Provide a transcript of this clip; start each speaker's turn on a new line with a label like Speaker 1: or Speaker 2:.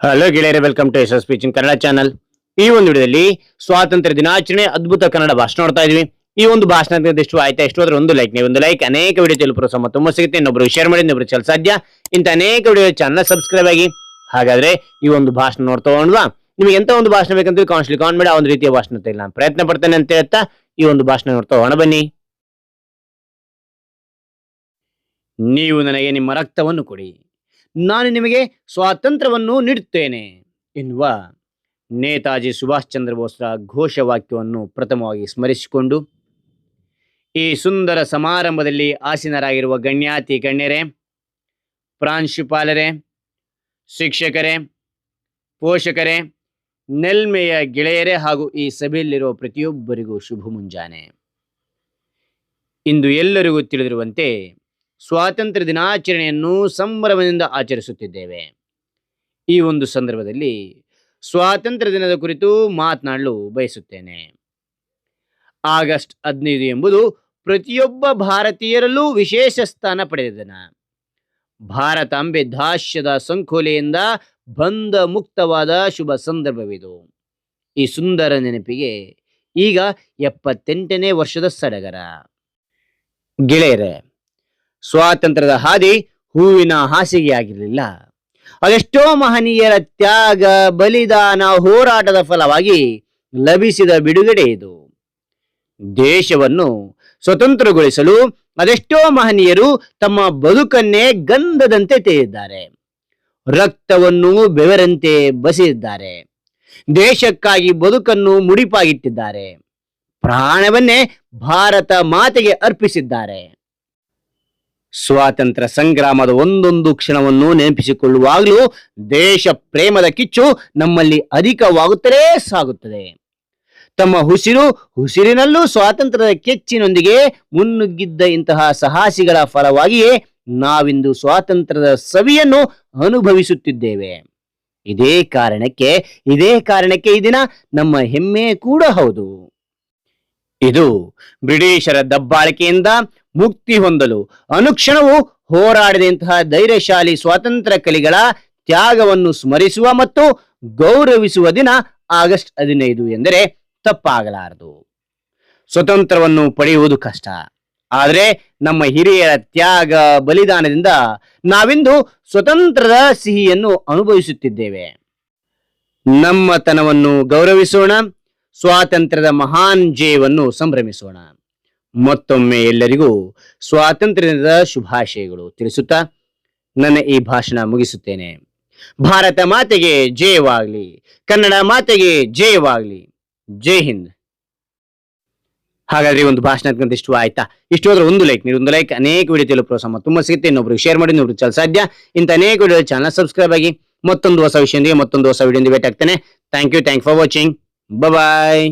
Speaker 1: Hello ಗೆಳೆಯರೇ welcome to ಎಸ್ ಪೀಚಿಂಗ್ ಕನ್ನಡ ಚಾನಲ್ ಈ ಒಂದು ವಿಡಿಯೋದಲ್ಲಿ ಸ್ವಾತಂತ್ರ್ಯ ದಿನಾಚರಣೆ, ಅದ್ಭುತ ಕನ್ನಡ ಭಾಷಣ ನೋಡ್ತಾ ಇದೀವಿ ಈ ಒಂದು ಭಾಷಣ ಎಷ್ಟು ಆಯ್ತಾ ಎಷ್ಟು ಆದ್ರೆ ಒಂದು ಲೈಕ್ ನೀವು ಒಂದು ಲೈಕ್ ಅನೇಕ ವಿಡಿಯೋ ತಲುಪುವ ಸಮ ತುಂಬ ಸಿಗುತ್ತೆ. ಇನ್ನೊಬ್ರು ಶೇರ್ ಮಾಡಿ ಇನ್ನೊಬ್ರು ಚಲ ಸಾಧ್ಯ. ಇಂತ ಅನೇಕ ವಿಡಿಯೋ ಚಾನಲ್ ಸಬ್ಸ್ಕ್ರೈಬ್ ಆಗಿ. ಹಾಗಾದ್ರೆ ಈ ಒಂದು ಭಾಷಣ ನೋಡ್ತಾ ಹೋಗೋಣವಾ? ನಿಮಗೆ ಎಂತ ಒಂದು ಭಾಷಣ ಬೇಕಂತ ಕಾನ್ಸ್ಲಿ ಕಾನ್ ಮಾಡಿ ಒಂದು ರೀತಿಯ ಭಾಷಣ ನಾನು ಪ್ರಯತ್ನ ಪಡ್ತೇನೆ ಅಂತ ಹೇಳ್ತಾ ಈ ಒಂದು ಭಾಷಣ ನೋಡ್ತಾ ಹೋಗೋಣ, ಬನ್ನಿ. ನೀವು ನನಗೆ ನಿಮ್ಮ ರಕ್ತವನ್ನು ಕೊಡಿ. ನಾನು ನಿಮಗೆ ಸ್ವಾತಂತ್ರ್ಯವನ್ನು ನೀಡುತ್ತೇನೆ ಎನ್ನುವ ನೇತಾಜಿ ಸುಭಾಷ್ ಚಂದ್ರ ಬೋಸ್ರ ಘೋಷವಾಕ್ಯವನ್ನು ಪ್ರಥಮವಾಗಿ ಸ್ಮರಿಸಿಕೊಂಡು, ಈ ಸುಂದರ ಸಮಾರಂಭದಲ್ಲಿ ಆಸೀನರಾಗಿರುವ ಗಣ್ಯಾತಿ ಗಣ್ಯರೇ, ಪ್ರಾಂಶುಪಾಲರೇ, ಶಿಕ್ಷಕರೇ, ಪೋಷಕರೇ, ನೆಲ್ಮೆಯ ಗೆಳೆಯರೇ ಹಾಗೂ ಈ ಸಭೆಯಲ್ಲಿರುವ ಪ್ರತಿಯೊಬ್ಬರಿಗೂ ಶುಭ ಮುಂಜಾನೆ. ಇಂದು ಎಲ್ಲರಿಗೂ ತಿಳಿದಿರುವಂತೆ ಸ್ವಾತಂತ್ರ್ಯ ದಿನಾಚರಣೆಯನ್ನು ಸಂಭ್ರಮದಿಂದ ಆಚರಿಸುತ್ತಿದ್ದೇವೆ. ಈ ಒಂದು ಸಂದರ್ಭದಲ್ಲಿ ಸ್ವಾತಂತ್ರ್ಯ ದಿನದ ಕುರಿತು ಮಾತನಾಡಲು ಬಯಸುತ್ತೇನೆ. ಆಗಸ್ಟ್ ಹದಿನೈದು ಎಂಬುದು ಪ್ರತಿಯೊಬ್ಬ ಭಾರತೀಯರಲ್ಲೂ ವಿಶೇಷ ಸ್ಥಾನ ಪಡೆದ ದಿನ. ಭಾರತಾಂಬೆ ದಾಸ್ಯದ ಸಂಕೋಲೆಯಿಂದ ಬಂದ ಮುಕ್ತವಾದ ಶುಭ ಸಂದರ್ಭವಿದು. ಈ ಸುಂದರ ನೆನಪಿಗೆ ಈಗ ಎಪ್ಪತ್ತೆಂಟನೇ ವರ್ಷದ ಸಡಗರ. ಗೆಳೆಯರೇ ಸ್ವಾತಂತ್ರ್ಯದ ಹಾದಿ ಹೂವಿನ ಹಾಸಿಗೆಯಾಗಿರಲಿಲ್ಲ. ಅದೆಷ್ಟೋ ಮಹನೀಯರ ತ್ಯಾಗ, ಬಲಿದಾನ, ಹೋರಾಟದ ಫಲವಾಗಿ ಲಭಿಸಿದ ಬಿಡುಗಡೆ ಇದು. ದೇಶವನ್ನು ಸ್ವತಂತ್ರಗೊಳಿಸಲು ಅದೆಷ್ಟೋ ಮಹನೀಯರು ತಮ್ಮ ಬದುಕನ್ನೇ ಗಂಧದಂತೆ ತೆಗೆದಿದ್ದಾರೆ. ರಕ್ತವನ್ನು ಬೆವರಂತೆ ಬಸಿದಿದ್ದಾರೆ. ದೇಶಕ್ಕಾಗಿ ಬದುಕನ್ನು ಮುಡಿಪಾಗಿಟ್ಟಿದ್ದಾರೆ. ಪ್ರಾಣವನ್ನೇ ಭಾರತ ಮಾತೆಗೆ ಅರ್ಪಿಸಿದ್ದಾರೆ. ಸ್ವಾತಂತ್ರ್ಯ ಸಂಗ್ರಾಮದ ಒಂದೊಂದು ಕ್ಷಣವನ್ನು ನೆನಪಿಸಿಕೊಳ್ಳುವಾಗಲೂ ದೇಶ ಪ್ರೇಮದ ಕಿಚ್ಚು ನಮ್ಮಲ್ಲಿ ಅಧಿಕವಾಗುತ್ತಲೇ ಸಾಗುತ್ತದೆ. ತಮ್ಮ ಉಸಿರು ಉಸಿರಿನಲ್ಲೂ ಸ್ವಾತಂತ್ರ್ಯದ ಕೆಚ್ಚಿನೊಂದಿಗೆ ಮುನ್ನುಗ್ಗಿದ್ದ ಇಂತಹ ಸಾಹಸಿಗಳ ಫಲವಾಗಿಯೇ ನಾವಿಂದು ಸ್ವಾತಂತ್ರ್ಯದ ಸವಿಯನ್ನು ಅನುಭವಿಸುತ್ತಿದ್ದೇವೆ. ಇದೇ ಕಾರಣಕ್ಕೆ ಇದೇ ಕಾರಣಕ್ಕೆ ಈ ದಿನ ನಮ್ಮ ಹೆಮ್ಮೆ ಕೂಡ ಹೌದು. ಇದು ಬ್ರಿಟಿಷರ ದಬ್ಬಾಳಿಕೆಯಿಂದ ಮುಕ್ತಿ ಹೊಂದಲು. ಅನುಕ್ಷಣವು ಹೋರಾಡಿದಂತಹ ಧೈರ್ಯಶಾಲಿ ಸ್ವಾತಂತ್ರ್ಯ ಕಲಿಗಳ ತ್ಯಾಗವನ್ನು ಸ್ಮರಿಸುವ ಮತ್ತು ಗೌರವಿಸುವ ದಿನ ಆಗಸ್ಟ್ ಹದಿನೈದು ಎಂದರೆ ತಪ್ಪಾಗಲಾರದು. ಸ್ವತಂತ್ರವನ್ನು ಪಡೆಯುವುದು ಕಷ್ಟ. ಆದರೆ ನಮ್ಮ ಹಿರಿಯರ ತ್ಯಾಗ ಬಲಿದಾನದಿಂದ ನಾವಿಂದು ಸ್ವತಂತ್ರದ ಸಿಹಿಯನ್ನು ಅನುಭವಿಸುತ್ತಿದ್ದೇವೆ. ನಮ್ಮತನವನ್ನು ಗೌರವಿಸೋಣ, ಸ್ವಾತಂತ್ರ್ಯದ ಮಹಾನ್ ಜಯವನ್ನು ಸಂಭ್ರಮಿಸೋಣ. ಮತ್ತೊಮ್ಮೆ ಎಲ್ಲರಿಗೂ ಸ್ವಾತಂತ್ರ್ಯ ದಿನದ ಶುಭಾಶಯಗಳು ತಿಳಿಸುತ್ತಾ ನನ್ನ ಈ ಭಾಷಣ ಮುಗಿಸುತ್ತೇನೆ. ಭಾರತ ಮಾತೆಗೆ ಜಯವಾಗಲಿ, ಕನ್ನಡ ಮಾತೆಗೆ ಜಯವಾಗಲಿ. ಜೈ ಹಿಂದ್. ಹಾಗಾದ್ರೆ ಒಂದು ಭಾಷಣ ಇಷ್ಟು ಆಯ್ತಾ? ಇಷ್ಟು ಹೋದ್ರೆ ಒಂದು ಲೈಕ್ ನೀವು ಒಂದು ಲೈಕ್ ಅನೇಕ ವಿಡಿಯೋ ತಲುಪುವ ಸಮ ತುಂಬಾ ಸಿಗುತ್ತೆ. ಇನ್ನೊಬ್ರಿಗೆ ಶೇರ್ ಮಾಡಿ ಇನ್ನೊಬ್ರು ಚಲ ಸಾಧ್ಯ. ಇಂಥ ಅನೇಕ ವಿಡಿಯೋ ಚಾನಲ್ ಸಬ್ಸ್ಕ್ರೈಬ್ ಆಗಿ ಮತ್ತೊಂದು ಹೊಸ ವಿಷಯದೊಂದಿಗೆ ಮತ್ತೊಂದು ಹೊಸ ವಿಡಿಯೋ ಭೇಟಿ ಆಗ್ತೇನೆ thank you thank for watching bye